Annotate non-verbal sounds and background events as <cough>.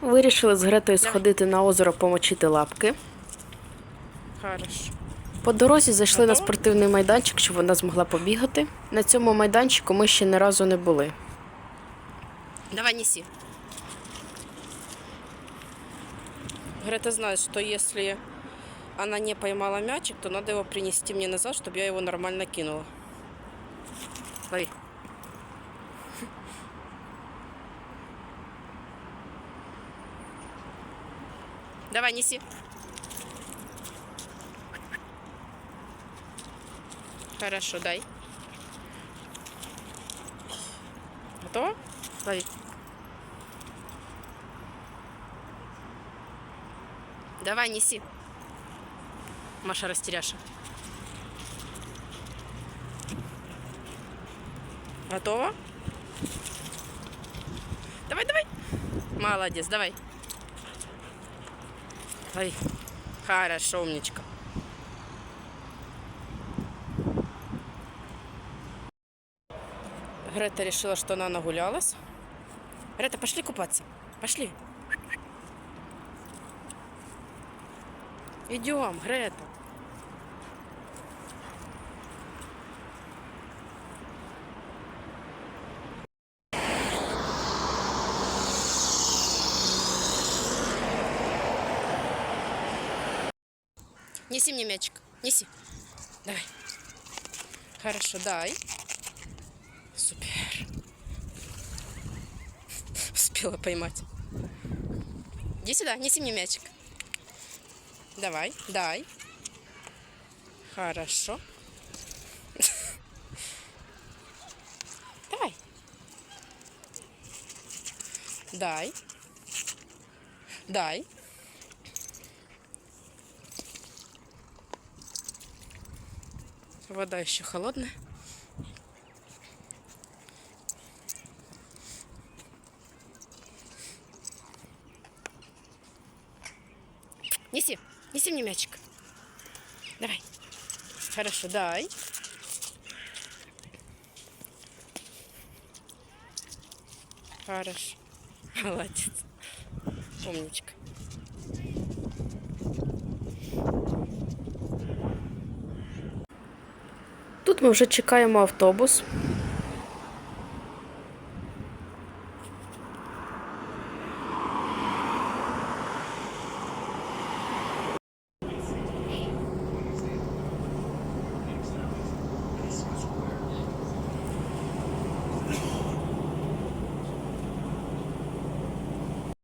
Вирішили з Гретою сходити на озеро помочити лапки. Хорошо. По дорозі зайшли на спортивний майданчик, щоб вона змогла побігати. На цьому майданчику ми ще ні разу не були. Давай неси. Грета знает, что если она не поймала мячик, то надо его принести мне назад, чтобы я его нормально кинула. Лови. Давай, неси. Хорошо, дай. Готово? Лови. Давай, неси. Маша растеряша. Готово? Давай, давай. Молодец, давай. Лови. Хорошо, умничка. Грета решила, что она нагулялась. Грета, пошли купаться. Пошли. Идем, Грета. Неси мне мячик. Неси. Давай. Хорошо, дай. Супер. <laughs> Успела поймать. Иди сюда, неси мне мячик. Давай, дай. Хорошо. <laughs> Давай. Дай. Дай. Вода еще холодная. Неси, неси мне мячик. Давай. Хорошо, дай. Хорошо. <laughs> Молодец. Умничка. Тут ми вже чекаємо автобус.